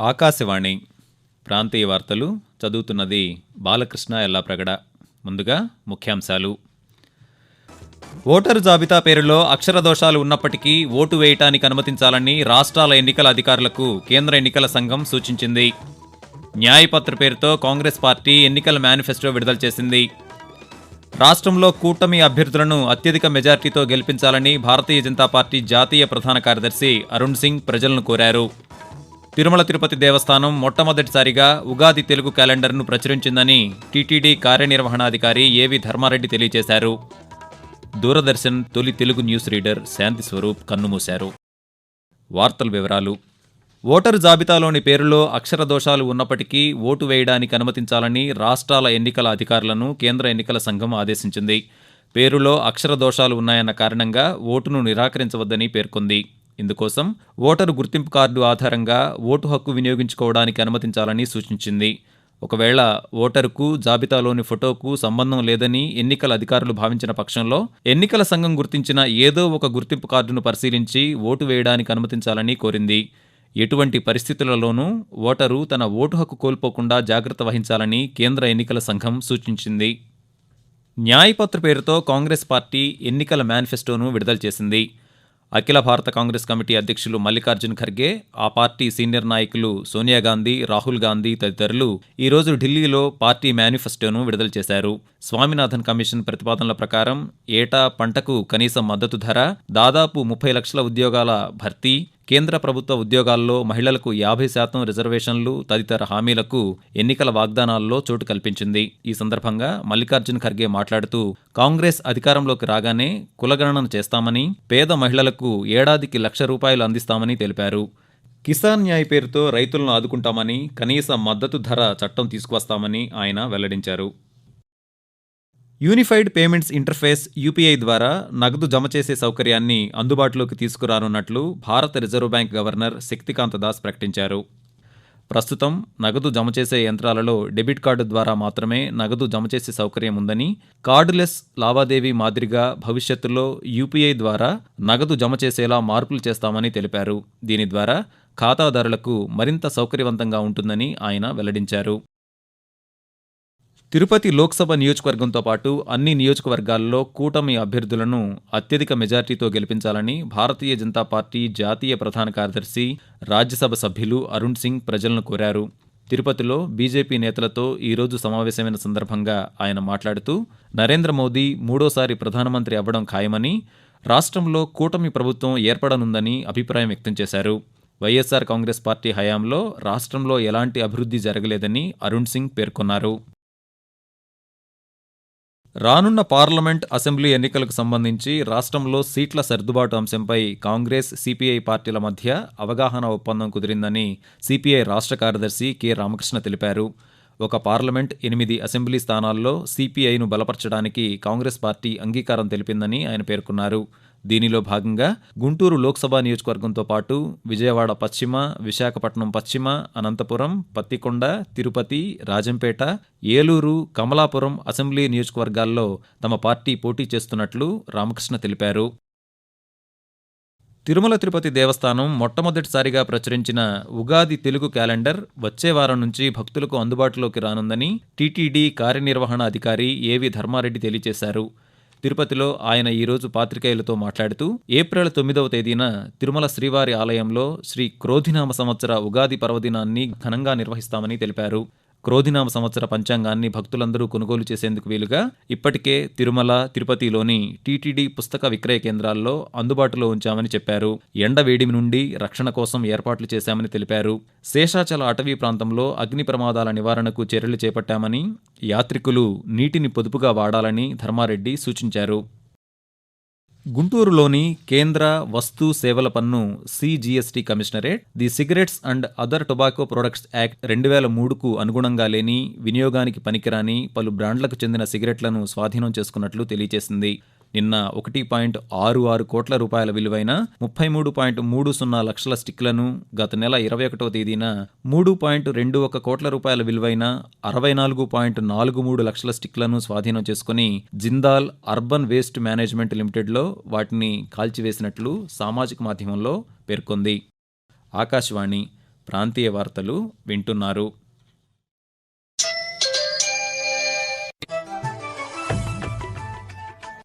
ఆకాశవాణి ప్రాంతీయ వార్తలు చదువుతున్నది బాలకృష్ణ ఎల్లాప్రగడ. ముందుగా ముఖ్యాంశాలు. ఓటరు జాబితా పేరులో అక్షర దోషాలు ఉన్నప్పటికీ ఓటు వేయటానికి అనుమతించాలని రాష్ట్రాల ఎన్నికల అధికారులకు కేంద్ర ఎన్నికల సంఘం సూచించింది. న్యాయపత్ర పేరుతో కాంగ్రెస్ పార్టీ ఎన్నికల మేనిఫెస్టో విడుదల చేసింది. రాష్ట్రంలో కూటమి అభ్యర్థులను అత్యధిక మెజార్టీతో గెలిపించాలని భారతీయ జనతా పార్టీ జాతీయ ప్రధాన కార్యదర్శి అరుణ్ సింగ్ ప్రజలను కోరారు. తిరుమల తిరుపతి దేవస్థానం మొట్టమొదటిసారిగా ఉగాది తెలుగు క్యాలెండర్ను ప్రచురించిందని టీటీడీ కార్యనిర్వహణాధికారి ఏవి ధర్మారెడ్డి తెలియజేశారు. దూరదర్శన్ తొలి తెలుగు న్యూస్ రీడర్ శాంతి స్వరూప్ కన్నుమూశారు. వార్తల వివరాలు. ఓటరు జాబితాలోని పేరులో అక్షర దోషాలు ఉన్నప్పటికీ ఓటు వేయడానికి అనుమతించాలని రాష్ట్రాల ఎన్నికల అధికారులను కేంద్ర ఎన్నికల సంఘం ఆదేశించింది. పేరులో అక్షర దోషాలు ఉన్నాయన్న కారణంగా ఓటును నిరాకరించవద్దని పేర్కొంది. ఇందుకోసం ఓటరు గుర్తింపు కార్డు ఆధారంగా ఓటు హక్కు వినియోగించుకోవడానికి అనుమతించాలని సూచించింది. ఒకవేళ ఓటరుకు జాబితాలోని ఫోటోకు సంబంధం లేదని ఎన్నికల అధికారులు భావించిన పక్షంలో ఎన్నికల సంఘం గుర్తించిన ఏదో ఒక గుర్తింపు కార్డును పరిశీలించి ఓటు వేయడానికి అనుమతించాలని కోరింది. ఎటువంటి పరిస్థితులలోనూ ఓటరు తన ఓటు హక్కు కోల్పోకుండా జాగ్రత్త వహించాలని కేంద్ర ఎన్నికల సంఘం సూచించింది. న్యాయపత్ర పేరుతో కాంగ్రెస్ పార్టీ ఎన్నికల మేనిఫెస్టోను విడుదల చేసింది. అఖిల భారత కాంగ్రెస్ కమిటీ అధ్యక్షులు మల్లికార్జున్ ఖర్గే ఆ పార్టీ సీనియర్ నాయకులు సోనియా గాంధీ రాహుల్ గాంధీ తదితరులు ఈరోజు ఢిల్లీలో పార్టీ మేనిఫెస్టోను విడుదల చేశారు. స్వామినాథన్ కమిషన్ ప్రతిపాదనల ప్రకారం ఏటా పంటకు కనీస మద్దతు ధర దాదాపు ముప్పై లక్షల ఉద్యోగాల భర్తీ కేంద్ర ప్రభుత్వ ఉద్యోగాల్లో మహిళలకు యాభై శాతం రిజర్వేషన్లు తదితర హామీలకు ఎన్నికల వాగ్దానాల్లో చోటు కల్పించింది. ఈ సందర్భంగా మల్లికార్జున్ ఖర్గే మాట్లాడుతూ కాంగ్రెస్ అధికారంలోకి రాగానే కులగణన చేస్తామని పేద మహిళలకు ఏడాదికి లక్ష రూపాయలు అందిస్తామని తెలిపారు. కిసాన్ న్యాయ్ పేరుతో రైతులను ఆదుకుంటామని కనీస మద్దతు ధర చట్టం తీసుకువస్తామని ఆయన వెల్లడించారు. యూనిఫైడ్ పేమెంట్స్ ఇంటర్ఫేస్ యూపీఐ ద్వారా నగదు జమ చేసే సౌకర్యాన్ని అందుబాటులోకి తీసుకురానున్నట్లు భారత reserve bank governor Shaktikanta Das ప్రకటించారు. ప్రస్తుతం నగదు జమ చేసే యంత్రాలలో డెబిట్ కార్డు ద్వారా మాత్రమే నగదు జమ చేసే సౌకర్యం ఉందని కార్డులెస్ లావాదేవీ మాదిరిగా భవిష్యత్తులో యూపీఐ ద్వారా నగదు జమ చేసేలా మార్పులు చేస్తామని తెలిపారు. దీని ద్వారా ఖాతాదారులకు మరింత సౌకర్యవంతంగా ఉంటుందని ఆయన వెల్లడించారు. తిరుపతి లోక్సభ నియోజకవర్గంతో పాటు అన్ని నియోజకవర్గాల్లో కూటమి అభ్యర్థులను అత్యధిక మెజార్టీతో గెలిపించాలని భారతీయ జనతా పార్టీ జాతీయ ప్రధాన కార్యదర్శి రాజ్యసభ సభ్యులు అరుణ్ సింగ్ ప్రజలను కోరారు. తిరుపతిలో బీజేపీ నేతలతో ఈరోజు సమావేశమైన సందర్భంగా ఆయన మాట్లాడుతూ నరేంద్ర మోదీ మూడోసారి ప్రధానమంత్రి అవ్వడం ఖాయమని రాష్ట్రంలో కూటమి ప్రభుత్వం ఏర్పడనుందని అభిప్రాయం వ్యక్తం చేశారు. వైఎస్సార్ కాంగ్రెస్ పార్టీ హయాంలో రాష్ట్రంలో ఎలాంటి అభివృద్ధి జరగలేదని అరుణ్ సింగ్ పేర్కొన్నారు. రానున్న పార్లమెంట్ అసెంబ్లీ ఎన్నికలకు సంబంధించి రాష్ట్రంలో సీట్ల సర్దుబాటు అంశంపై కాంగ్రెస్ సిపిఐ పార్టీల మధ్య అవగాహన ఒప్పందం కుదిరిందని సిపిఐ రాష్ట్ర కార్యదర్శి కె. రామకృష్ణ తెలిపారు. ఒక పార్లమెంట్ ఎనిమిది అసెంబ్లీ స్థానాల్లో సిపిఐను బలపరచడానికి కాంగ్రెస్ పార్టీ అంగీకారం తెలిపిందని ఆయన పేర్కొన్నారు. దీనిలో భాగంగా గుంటూరు లోక్సభ నియోజకవర్గంతో పాటు విజయవాడ పశ్చిమ విశాఖపట్నం పశ్చిమ అనంతపురం పత్తికొండ తిరుపతి రాజంపేట ఏలూరు కమలాపురం అసెంబ్లీ నియోజకవర్గాల్లో తమ పార్టీ పోటీ చేస్తున్నట్లు రామకృష్ణ తెలిపారు. తిరుమల తిరుపతి దేవస్థానం మొట్టమొదటిసారిగా ప్రచురించిన ఉగాది తెలుగు క్యాలెండర్ వచ్చే వారం నుంచి భక్తులకు అందుబాటులోకి రానుందని టీటీడీ కార్యనిర్వహణ అధికారి ఏవి ధర్మారెడ్డి తెలియజేశారు. తిరుపతిలో ఆయన ఈరోజు పాత్రికేయులతో మాట్లాడుతూ ఏప్రిల్ తొమ్మిదవ తేదీన తిరుమల శ్రీవారి ఆలయంలో శ్రీ క్రోధినామ సంవత్సర ఉగాది పర్వదినాన్ని ఘనంగా నిర్వహిస్తామని తెలిపారు. క్రోధినామ సంవత్సర పంచాంగాన్ని భక్తులందరూ కొనుగోలు చేసేందుకు వీలుగా ఇప్పటికే తిరుమల తిరుపతిలోని టీటీడీ పుస్తక విక్రయ కేంద్రాల్లో అందుబాటులో ఉంచామని చెప్పారు. ఎండ వేడిమి నుండి రక్షణ కోసం ఏర్పాట్లు చేశామని తెలిపారు. శేషాచల అటవీ ప్రాంతంలో అగ్ని ప్రమాదాల నివారణకు చర్యలు చేపట్టామని యాత్రికులు నీటిని పొదుపుగా వాడాలని ధర్మారెడ్డి సూచించారు. గుంటూరులోని కేంద్ర వస్తు సేవల పన్ను CGST commissionerate the cigarettes and other tobacco products act రెండు వేల మూడుకు అనుగుణంగా లేని వినియోగానికి పనికిరాని పలు బ్రాండ్లకు చెందిన సిగరెట్లను స్వాధీనం చేసుకున్నట్లు తెలియజేసింది. నిన్న ఒకటి పాయింట్ ఆరు ఆరు కోట్ల రూపాయల విలువైన ముప్పై మూడు పాయింట్ మూడు సున్నా లక్షల స్టిక్లను గత నెల ఇరవై ఒకటో తేదీన మూడు పాయింట్ రెండు ఒక కోట్ల రూపాయల విలువైన అరవై నాలుగు పాయింట్ నాలుగు మూడు లక్షల స్టిక్లను స్వాధీనం చేసుకుని జిందాల్ అర్బన్ వేస్ట్ మేనేజ్మెంట్ లిమిటెడ్లో వాటిని కాల్చివేసినట్లు సామాజిక మాధ్యమంలో పేర్కొంది. ఆకాశవాణి ప్రాంతీయ వార్తలు వింటున్నారు.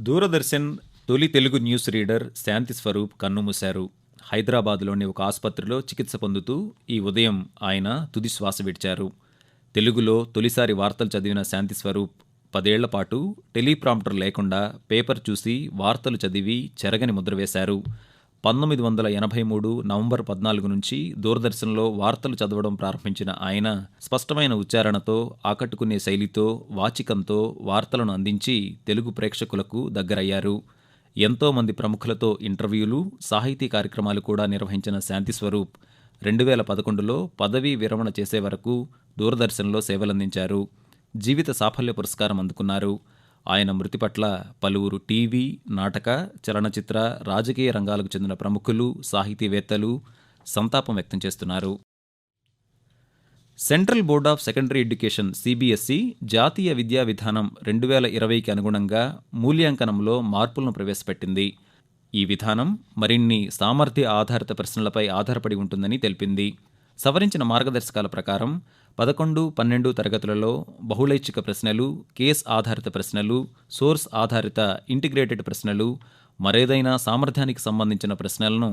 దూరదర్శన్ తొలి తెలుగు న్యూస్ రీడర్ శాంతి స్వరూప్ కన్నుమూశారు హైదరాబాద్లోని ఒక ఆసుపత్రిలో చికిత్స పొందుతూ ఈ ఉదయం ఆయన తుది శ్వాస విడిచారు. తెలుగులో తొలిసారి వార్తలు చదివిన శాంతి స్వరూప్ పదేళ్ళ పాటు టెలిప్రాంప్టర్ లేకుండా పేపర్ చూసి వార్తలు చదివి చెరగని ముద్ర వేశారు. పంతొమ్మిది వందల ఎనభై మూడు నవంబర్ పద్నాలుగు నుంచి దూరదర్శన్లో వార్తలు చదవడం ప్రారంభించిన ఆయన స్పష్టమైన ఉచ్చారణతో ఆకట్టుకునే శైలితో వాచికంతో వార్తలను అందించి తెలుగు ప్రేక్షకులకు దగ్గరయ్యారు. ఎంతోమంది ప్రముఖులతో ఇంటర్వ్యూలు సాహితీ కార్యక్రమాలు కూడా నిర్వహించిన శాంతి స్వరూప్ రెండు వేల పదకొండులో పదవీ విరమణ చేసే వరకు దూరదర్శన్లో సేవలందించారు. జీవిత సాఫల్య పురస్కారం అందుకున్నారు. ఆయన మృతి పట్ల పలువురు టీవీ నాటక చలనచిత్ర రాజకీయ రంగాలకు చెందిన ప్రముఖులు సాహితీవేత్తలు సంతాపం వ్యక్తం చేస్తున్నారు. Central board of secondary education CBSE జాతీయ విద్యా విధానం రెండు వేల ఇరవైకి అనుగుణంగా మూల్యాంకనంలో మార్పులను ప్రవేశపెట్టింది. ఈ విధానం మరిన్ని సామర్థ్య ఆధారిత ప్రశ్నలపై ఆధారపడి ఉంటుందని తెలిపింది. సవరించిన మార్గదర్శకాల ప్రకారం పదకొండు పన్నెండు తరగతులలో బహుళైచ్ఛిక ప్రశ్నలు కేస్ ఆధారిత ప్రశ్నలు సోర్స్ ఆధారిత ఇంటిగ్రేటెడ్ ప్రశ్నలు మరేదైనా సామర్థ్యానికి సంబంధించిన ప్రశ్నలను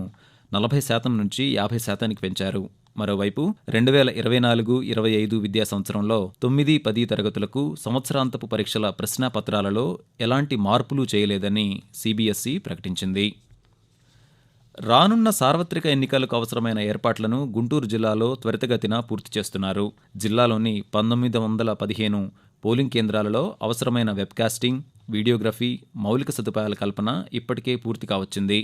నలభై శాతం నుంచి యాభై శాతానికి పెంచారు. మరోవైపు రెండు వేల ఇరవై నాలుగు ఇరవై ఐదు విద్యా సంవత్సరంలో తొమ్మిది పది తరగతులకు సంవత్సరాంతపు పరీక్షల ప్రశ్నాపత్రాలలో ఎలాంటి మార్పులు చేయలేదని సిబిఎస్ఈ ప్రకటించింది. రానున్న సార్వత్రిక ఎన్నికలకు అవసరమైన ఏర్పాట్లను గుంటూరు జిల్లాలో త్వరితగతిన పూర్తి చేస్తున్నారు. జిల్లాలోని పంతొమ్మిది వందల పదిహేను పోలింగ్ కేంద్రాలలో అవసరమైన వెబ్కాస్టింగ్ వీడియోగ్రఫీ మౌలిక సదుపాయాల కల్పన ఇప్పటికే పూర్తి కావచ్చింది.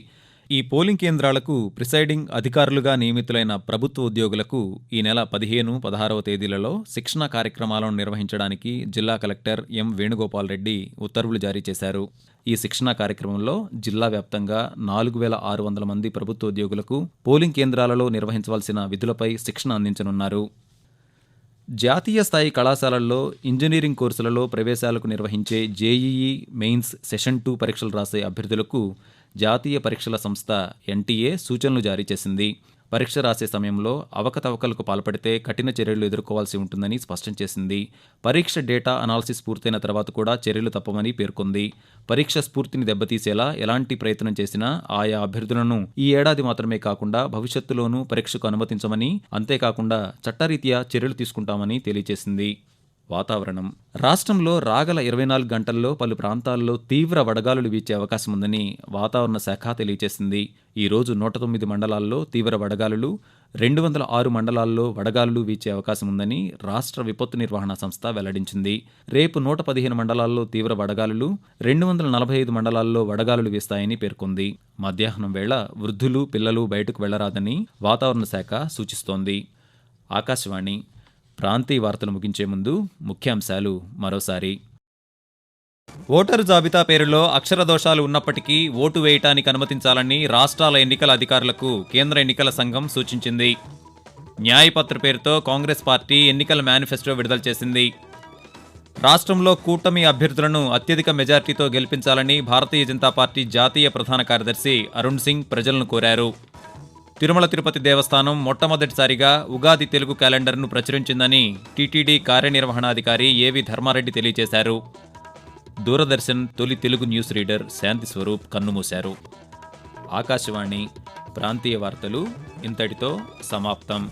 ఈ పోలింగ్ కేంద్రాలకు ప్రిసైడింగ్ అధికారులుగా నియమితులైన ప్రభుత్వ ఉద్యోగులకు ఈ నెల పదిహేను పదహారవ తేదీలలో శిక్షణ కార్యక్రమాలను నిర్వహించడానికి జిల్లా కలెక్టర్ ఎం వేణుగోపాల్ రెడ్డి ఉత్తర్వులు జారీ చేశారు. ఈ శిక్షణ కార్యక్రమంలో జిల్లా వ్యాప్తంగా నాలుగు వేల ఆరు వందల మంది ప్రభుత్వ ఉద్యోగులకు పోలింగ్ కేంద్రాలలో నిర్వహించవలసిన విధులపై శిక్షణ అందించనున్నారు. జాతీయ స్థాయి కళాశాలల్లో ఇంజనీరింగ్ కోర్సులలో ప్రవేశాలకు నిర్వహించే జేఈఈ మెయిన్స్ సెషన్ టూ పరీక్షలు రాసే అభ్యర్థులకు జాతీయ పరీక్షల సంస్థ ఎన్టీఏ సూచనలు జారీ చేసింది. పరీక్ష రాసే సమయంలో అవకతవకలకు పాల్పడితే కఠిన చర్యలు ఎదుర్కోవాల్సి ఉంటుందని స్పష్టం చేసింది. పరీక్ష డేటా అనాలిసిస్ పూర్తయిన తర్వాత కూడా చర్యలు తప్పమని పేర్కొంది. పరీక్ష స్ఫూర్తిని దెబ్బతీసేలా ఎలాంటి ప్రయత్నం చేసినా ఆయా అభ్యర్థులను ఈ ఏడాది మాత్రమే కాకుండా భవిష్యత్తులోనూ పరీక్షకు అనుమతించమని అంతేకాకుండా చట్టరీత్యా చర్యలు తీసుకుంటామని తెలియజేసింది. వాతావరణం. రాష్ట్రంలో రాగల ఇరవై నాలుగు గంటల్లో పలు ప్రాంతాల్లో తీవ్ర వడగాలులు వీచే అవకాశం ఉందని వాతావరణ శాఖ తెలియజేసింది ఈరోజు నూట తొమ్మిది మండలాల్లో తీవ్ర వడగాలులు రెండు వందల ఆరు మండలాల్లో వడగాలులు వీచే అవకాశం ఉందని రాష్ట్ర విపత్తు నిర్వహణ సంస్థ వెల్లడించింది. రేపు నూట పదిహేను మండలాల్లో తీవ్ర వడగాలులు రెండు వందల నలభై ఐదు మండలాల్లో వడగాలులు వీస్తాయని పేర్కొంది. మధ్యాహ్నం వేళ వృద్ధులు పిల్లలు బయటకు వెళ్ళరాదని వాతావరణ శాఖ సూచిస్తోంది. ఆకాశవాణి ప్రాంతీయ వార్తలు ముగించే ముందు ముఖ్యాంశాలు మరోసారి. ఓటరు జాబితా పేరులో అక్షర దోషాలు ఉన్నప్పటికీ ఓటు వేయటానికి అనుమతించాలని రాష్ట్రాల ఎన్నికల అధికారులకు కేంద్ర ఎన్నికల సంఘం సూచించింది. న్యాయపత్ర పేరుతో కాంగ్రెస్ పార్టీ ఎన్నికల మేనిఫెస్టో విడుదల చేసింది. రాష్ట్రంలో కూటమి అభ్యర్థులను అత్యధిక మెజార్టీతో గెలిపించాలని భారతీయ జనతా పార్టీ జాతీయ ప్రధాన కార్యదర్శి అరుణ్ సింగ్ ప్రజలను కోరారు. తిరుమల తిరుపతి దేవస్థానం మొట్టమొదటిసారిగా ఉగాది తెలుగు క్యాలెండర్ను ప్రచురించిందని టీటీడీ కార్యనిర్వహణాధికారి ఏవి ధర్మారెడ్డి తెలియజేశారు. దూరదర్శన్ తొలి తెలుగు న్యూస్ రీడర్ శాంతి స్వరూప్ కన్నుమూశారు. ఆకాశవాణి ప్రాంతీయ వార్తలు ఇంతటితో సమాప్తం.